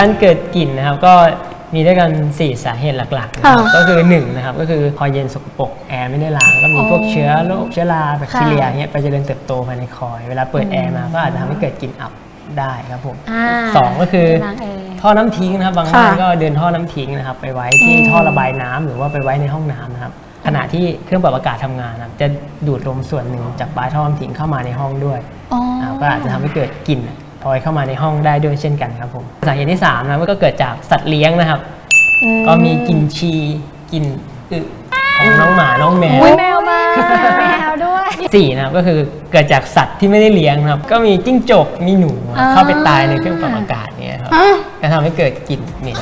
การเกิดกลิ่นนะครับก็มีด้วยกัน 4 สาเหตุหลักๆนะครับค่ะก็คือ1นะครับก็คือพอเย็นสกปรกแอร์ไม่ได้ล้างก็มีพวกอ๋อเชื้อโรคเชื้อราแบคทีเรียค่ะเงี้ยไปเจริญเติบโตภายในคอย เวลาเปิดแอร์มาก็อาจจะทำให้เกิดกลิ่นอับได้ครับผมอ่าสองก็คือ ล้างแอร์ ท่อน้ำทิ้งนะครับบางค่ะบ้านก็เดินท่อน้ำทิ้งนะครับ ไปไว้ที่อืมท่อระบายน้ำหรือว่าไปไว้ในห้องน้ำนะครับขณะที่เครื่องปรับอากาศทำงานนะครับจะดูดลมส่วนหนึ่งจากปลายท่อน้ำทิ้งเข้ามาในห้องด้วยอ๋ออ่าก็อาจจะทำให้เกิดกลิ่น พลอยเข้ามาในห้องได้ด้วยเช่นกันครับผมสาเหตุที่3นะก็เกิดจากสัตว์เลี้ยงนะครับอืก็มีกลิ่นชีกลิ่นอึของน้องหมาน้องแมวอุ้ยแมวมาแมวด้วยสี่นะครับก็คือเกิดจากสัตว์ที่ไม่ได้เลี้ยงนะครับ ก็มีจิ้งจกมีหนูอ่าเข้าไปตายในเครื่องปรับอากาศเนี่ยครับอะก็ทำให้เกิดกลิ่นเหม็น